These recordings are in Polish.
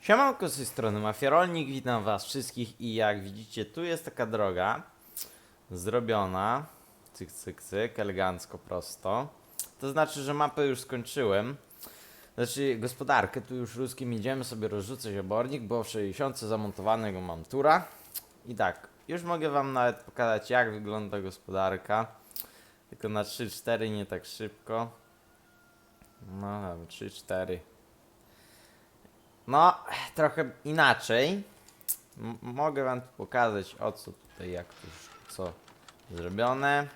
Siemanko z tej strony Mafiarolnik, witam was wszystkich i jak widzicie tu jest taka droga zrobiona, cyk cyk cyk, elegancko prosto. To znaczy, że mapę już skończyłem. Znaczy gospodarkę tu już ruskim idziemy sobie rozrzucać obornik, bo w 60 zamontowanego mam tura. I tak, już mogę wam nawet pokazać jak wygląda gospodarka. Tylko na 3-4 nie tak szybko. No dobra, 3-4. No, trochę inaczej. M mogę wam pokazać o co tutaj, jak to co zrobione.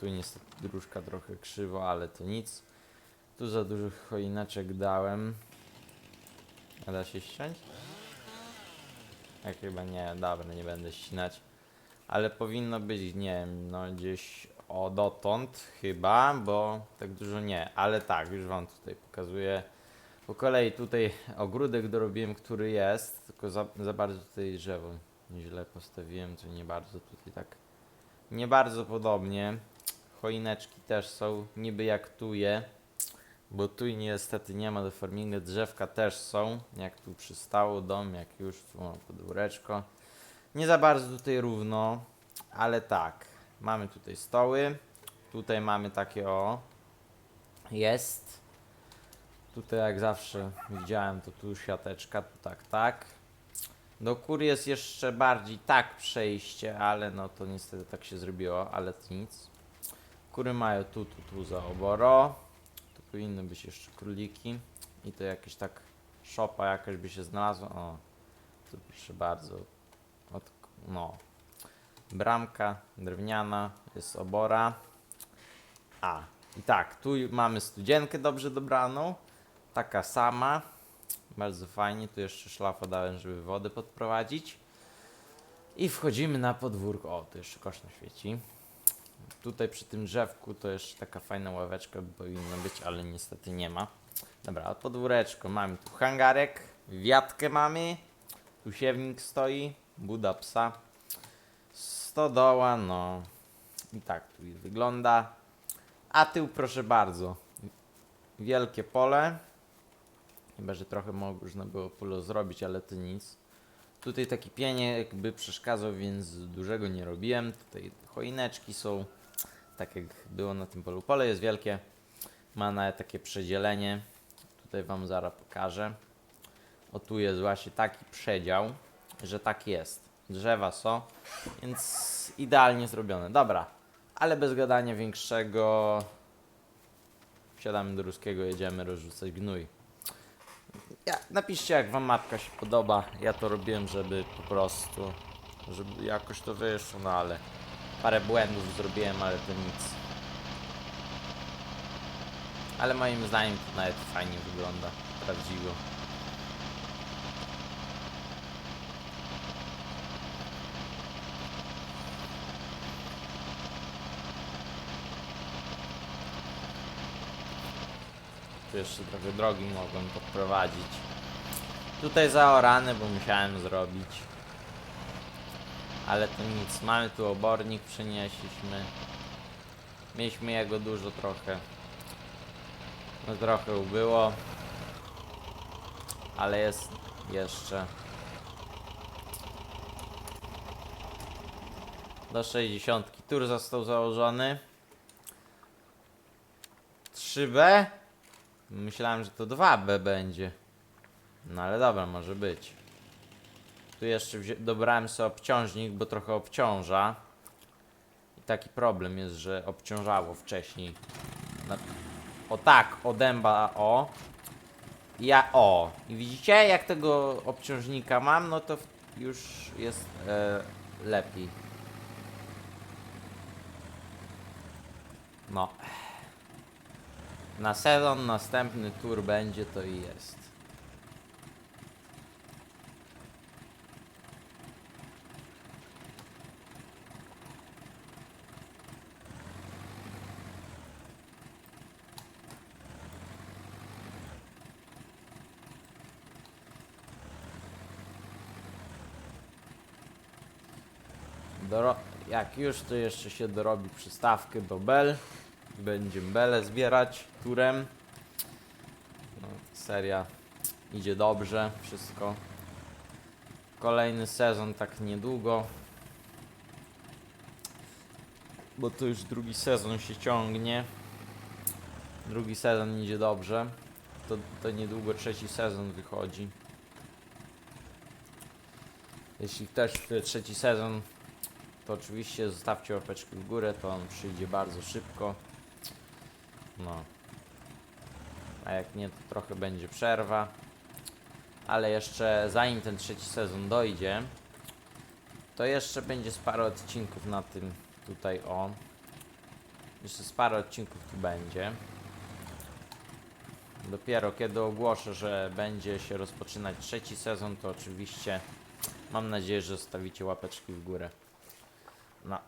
Tu niestety dróżka trochę krzywo, ale to nic. Tu za dużo choineczek dałem. A da się ściąć? Jak chyba nie, dobra, nie będę ścinać. Ale powinno być, nie wiem, no gdzieś o dotąd chyba, bo tak dużo nie. Ale tak, już wam tutaj pokazuję. Po kolei tutaj ogródek dorobiłem, który jest, tylko za, za bardzo tutaj drzewo źle postawiłem, co nie bardzo tutaj tak, nie bardzo podobnie. Choineczki też są, niby jak tu je, bo tu niestety nie ma do farmingu, drzewka też są, jak tu przystało dom, jak już, tu mam podwóreczko. Nie za bardzo tutaj równo, ale tak, mamy tutaj stoły, tutaj mamy takie o, jest. Tutaj jak zawsze widziałem, to tu siateczka, tak, tak. Do kur jest jeszcze bardziej tak przejście, ale no to niestety tak się zrobiło, ale to nic. Kury mają tu, tu, tu za oboro. Tu powinny być jeszcze króliki. I to jakieś tak szopa jakaś by się znalazła. O, tu proszę bardzo. Od, no. Bramka drewniana, jest obora. A, i tak, tu mamy studzienkę dobrze dobraną. Taka sama. Bardzo fajnie. Tu jeszcze szlafa dałem, żeby wodę podprowadzić. I wchodzimy na podwórko. O, tu jeszcze koszna świeci. Tutaj przy tym drzewku to jeszcze taka fajna ławeczka powinna być, ale niestety nie ma. Dobra, podwóreczko. Mamy tu hangarek, wiatkę mamy. Tu siewnik stoi, buda psa. Stodoła, no. I tak tu wygląda. A tył proszę bardzo. Wielkie pole. Chyba, że trochę można było polo zrobić, ale to nic. Tutaj taki pienie jakby przeszkadzał, więc dużego nie robiłem. Tutaj choineczki są, tak jak było na tym polu. Pole jest wielkie, ma nawet takie przedzielenie. Tutaj Wam zaraz pokażę. O tu jest właśnie taki przedział, że tak jest. Drzewa są, więc idealnie zrobione. Dobra, ale bez gadania większego. Wsiadamy do ruskiego, jedziemy rozrzucać gnój. Ja, napiszcie jak wam mapka się podoba. Ja to robiłem, żeby po prostu, żeby jakoś to wyszło, no ale parę błędów zrobiłem, ale to nic. Ale moim zdaniem to nawet fajnie wygląda, prawdziwo. Jeszcze trochę drogi mogłem podprowadzić. Tutaj zaorane, bo musiałem zrobić. Ale to nic. Mamy tu obornik, przenieśliśmy. Mieliśmy jego dużo trochę. No trochę ubyło. Ale jest jeszcze. Do 60. Tur został założony. 3B. Myślałem, że to 2B będzie. No ale dobra, może być. Tu jeszcze dobrałem sobie obciążnik, bo trochę obciąża. I taki problem jest, że obciążało wcześniej. O tak, o dęba, o. Ja, o. I widzicie, jak tego obciążnika mam, no to już jest e, lepiej. No. Na sezon następny tour będzie to i jest. Doro jak już, to jeszcze się dorobi przystawkę do bel. Będziemy belę zbierać turem. No, seria Idzie dobrze wszystko. Kolejny sezon tak niedługo. Bo to już drugi sezon się ciągnie. Drugi sezon idzie dobrze. To, to niedługo trzeci sezon wychodzi. Jeśli ktoś chce trzeci sezon, to oczywiście zostawcie łapeczki w górę, to on przyjdzie bardzo szybko. No. A jak nie, to trochę będzie przerwa. Ale jeszcze zanim ten trzeci sezon dojdzie, to jeszcze będzie z parę odcinków na tym tutaj o. Jeszcze z parę odcinków tu będzie. Dopiero kiedy ogłoszę, że będzie się rozpoczynać trzeci sezon, to oczywiście mam nadzieję, że zostawicie łapeczki w górę. No,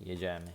jedziemy.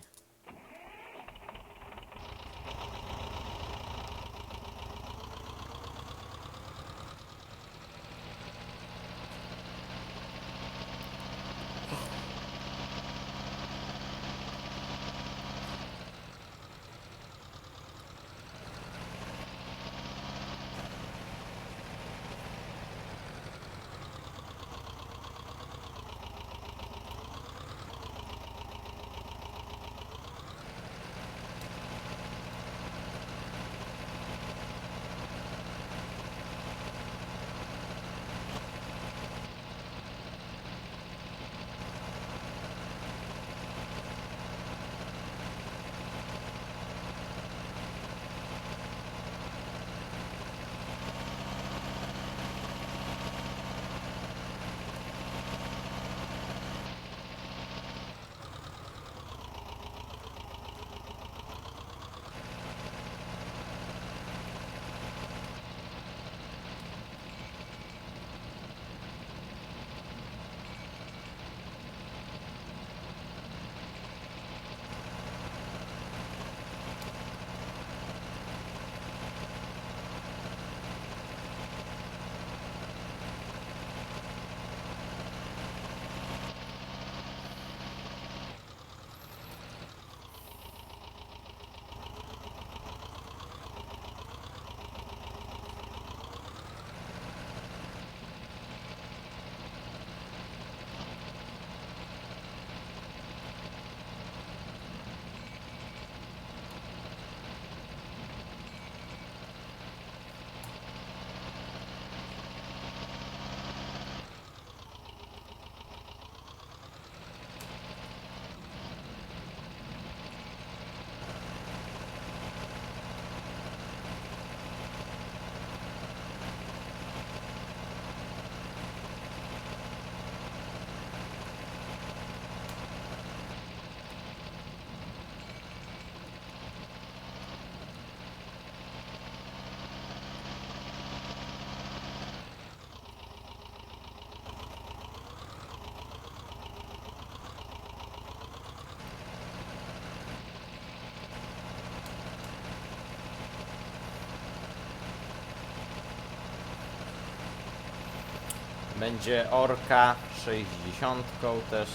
Będzie orka 60 też.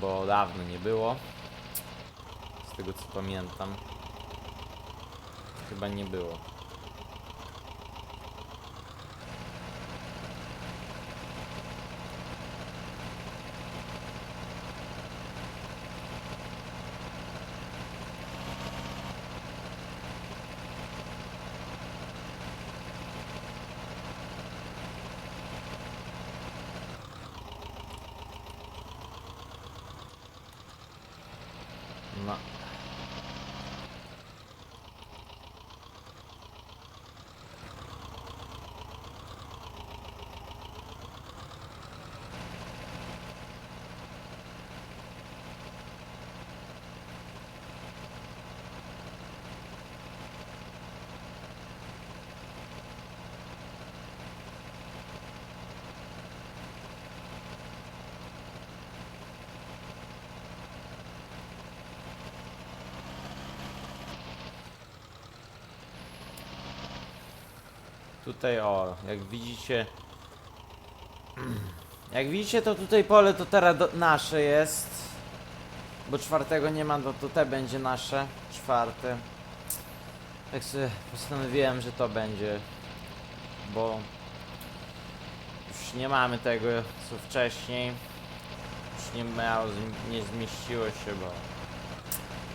Bo dawno nie było. Z tego co pamiętam. Chyba nie było. Tutaj o, jak widzicie. Jak widzicie to tutaj pole to teraz do, nasze jest. Bo czwartego nie ma, to, to te będzie nasze. Czwarte. Tak sobie postanowiłem, że to będzie bo już nie mamy tego co wcześniej. Już nie miało, nie zmieściło się, bo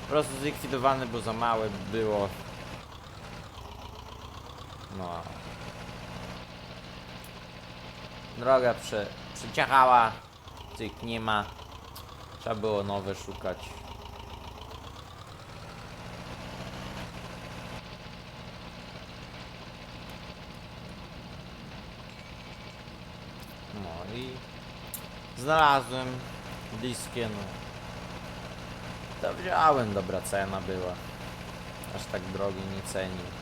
po prostu zlikwidowany, bo za małe było. No. Droga prze, przeciachała, tych nie ma. Trzeba było nowe szukać. No i znalazłem bliskie, no. To wziąłem, dobra cena była. Aż tak drogi nie cenił.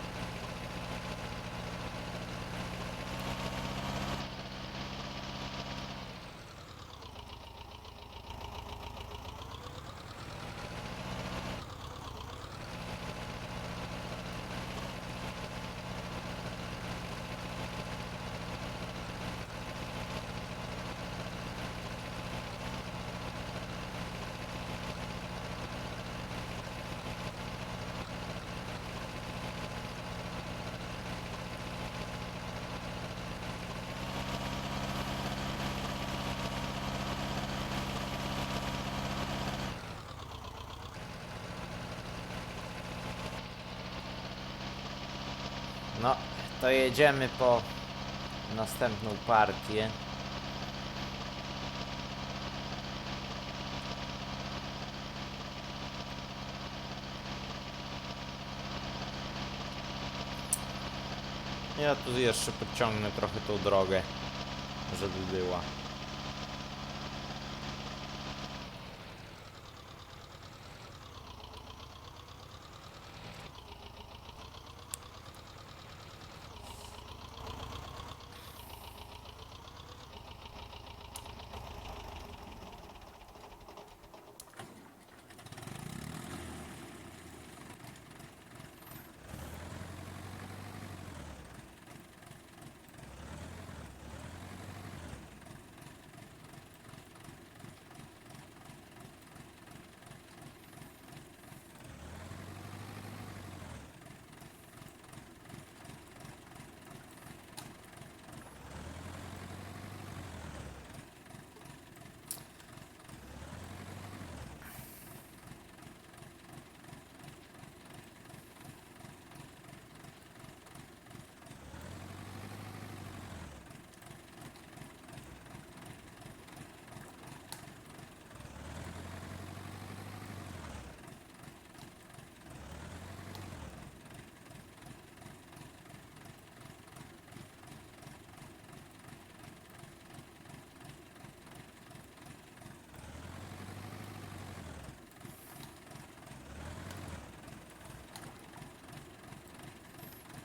No, to jedziemy po następną partię. Ja tu jeszcze podciągnę trochę tą drogę, żeby była.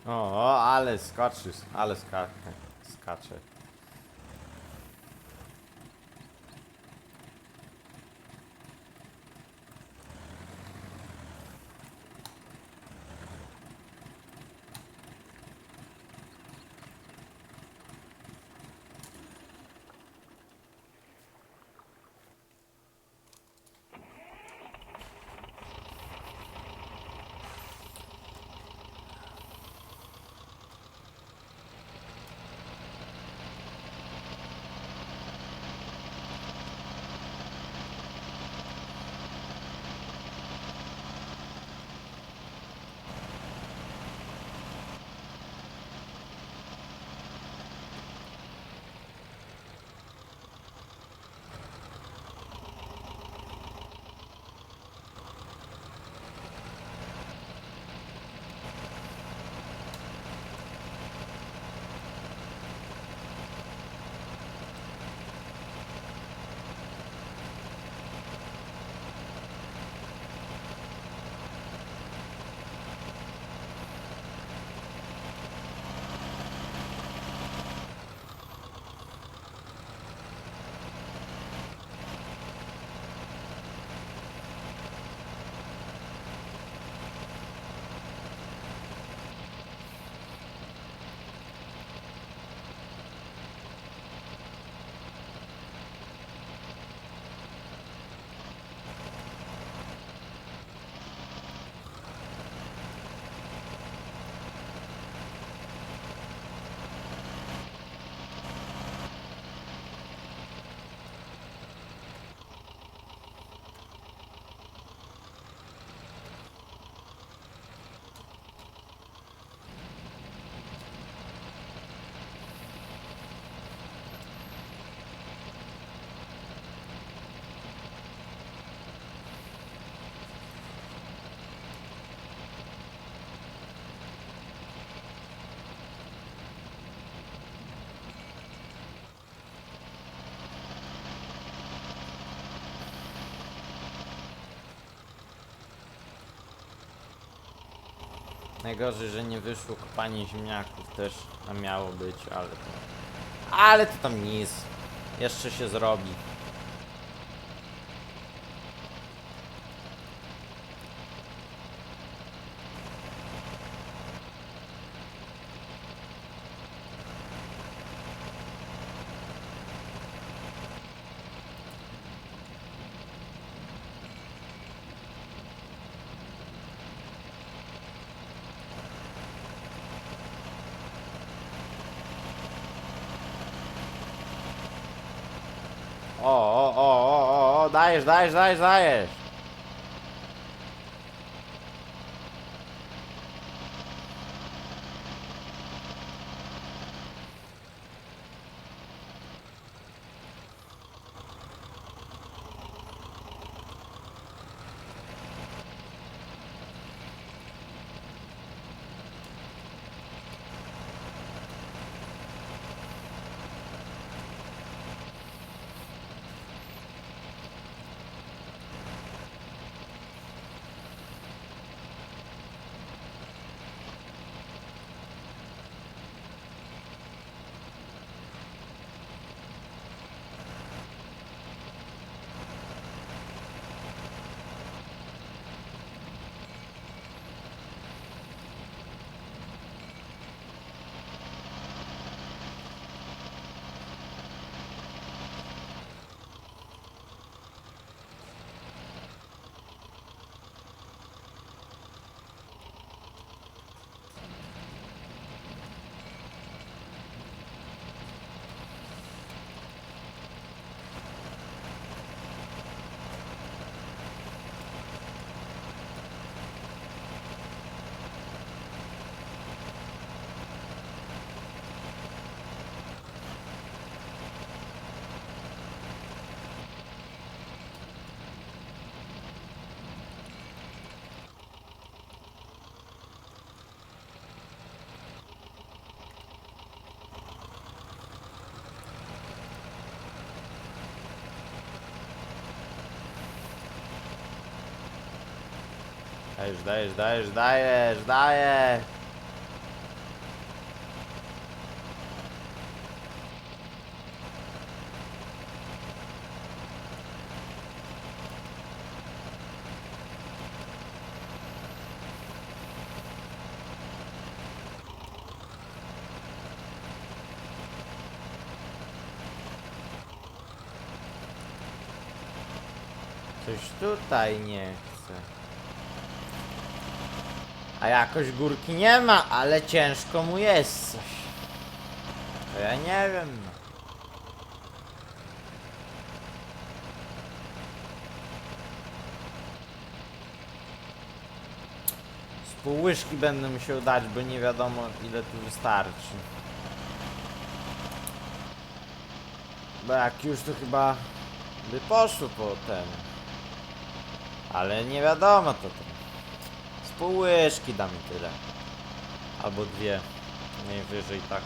O, ale skoczysz, ale ska skacze. Najgorzej, że nie wyszło kopanie ziemniaków też, miało być, ale. Ale to tam nic. Jeszcze się zrobi. O, o, o, o, o, o, dajesz, dajesz, dajesz, dajesz. Dajesz, dajesz, dajesz. Coś tutaj nie chce. A jakoś górki nie ma, ale ciężko mu jest coś. To ja nie wiem. No. Z pół łyżki będę musiał dać, bo nie wiadomo ile tu wystarczy. Bo jak już to chyba by poszło po ten. Ale nie wiadomo to tam. Pół łyżki damy tyle. Albo dwie. Najwyżej tak.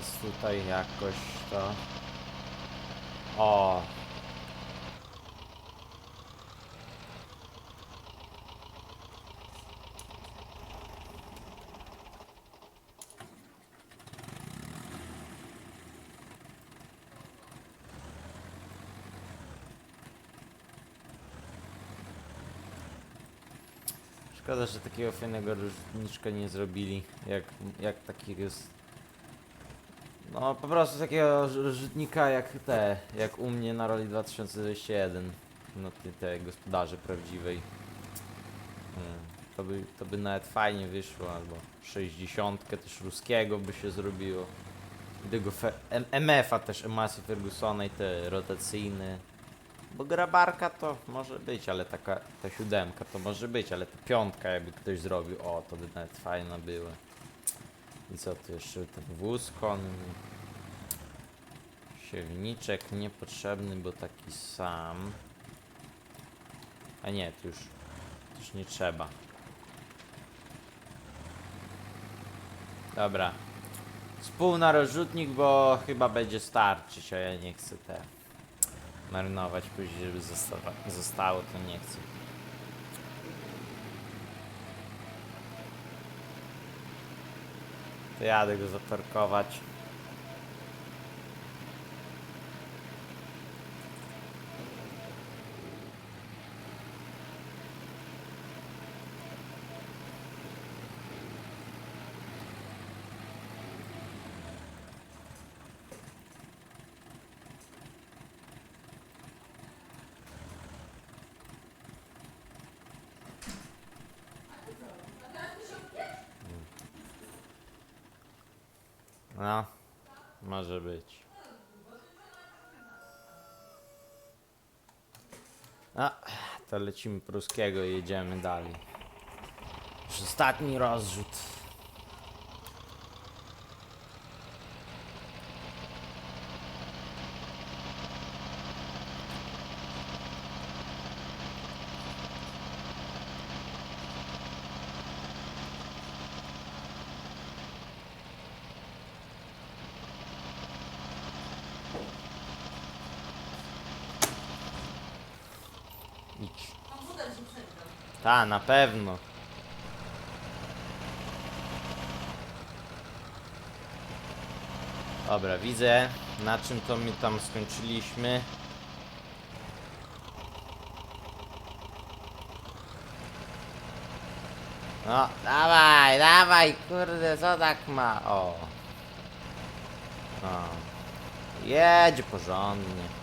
Teraz tutaj jakoś to... O! Szkoda, że takiego fajnego różniczka nie zrobili, jak, jak taki jest no po prostu takiego rzutnika jak te, jak u mnie na roli 2021. No tej te gospodarzy prawdziwej. Mm, To by, to by nawet fajnie wyszło, albo 60 też ruskiego by się zrobiło. I Tego MF-a też Massey Fergusona i te rotacyjne. Bo grabarka to może być, ale taka ta siódemka to może być, ale ta piątka jakby ktoś zrobił, o to by nawet fajna była. I co tu jeszcze? Ten wóz konny. Siewniczek niepotrzebny, bo taki sam. A nie, tu już, tu już nie trzeba. Dobra. Spół bo chyba będzie starczyć, a ja nie chcę te marnować później, żeby zostawa, zostało, to nie chcę. Jadę go zaparkować. No, może być. A, to lecimy pruskiego i jedziemy dalej. Już ostatni rozrzut. Ta, na pewno. Dobra, widzę na czym to my tam skończyliśmy. No, dawaj, dawaj, kurde, co tak ma? O. O. Jedź porządnie.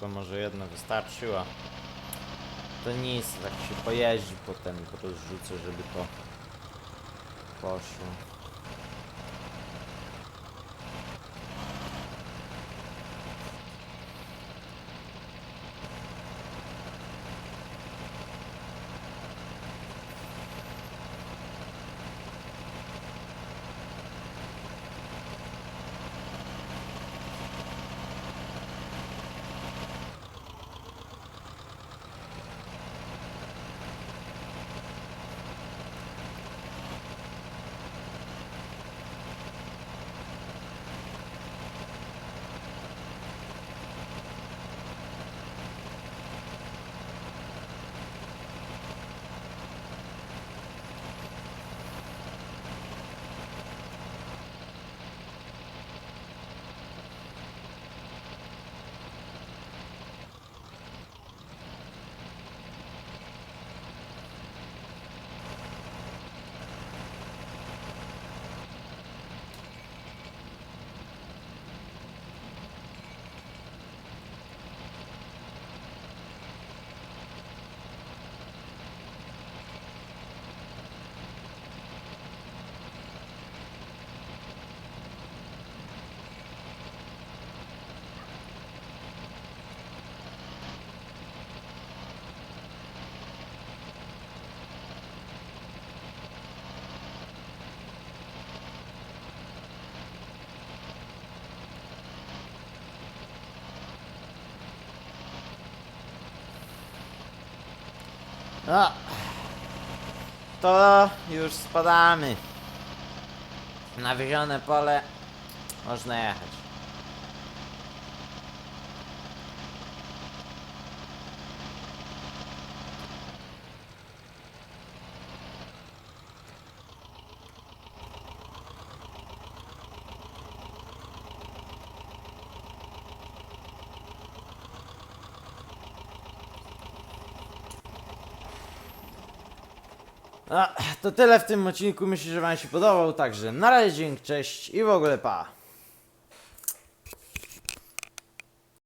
Chyba może jedna wystarczyła. To nic, tak się pojeździ potem, rozrzucę, żeby to poszło. No. To już spadamy. Na wyzione pole można jechać. To tyle w tym odcinku. Myślę, że Wam się podobał. Także na razie, dzięki, cześć i w ogóle pa.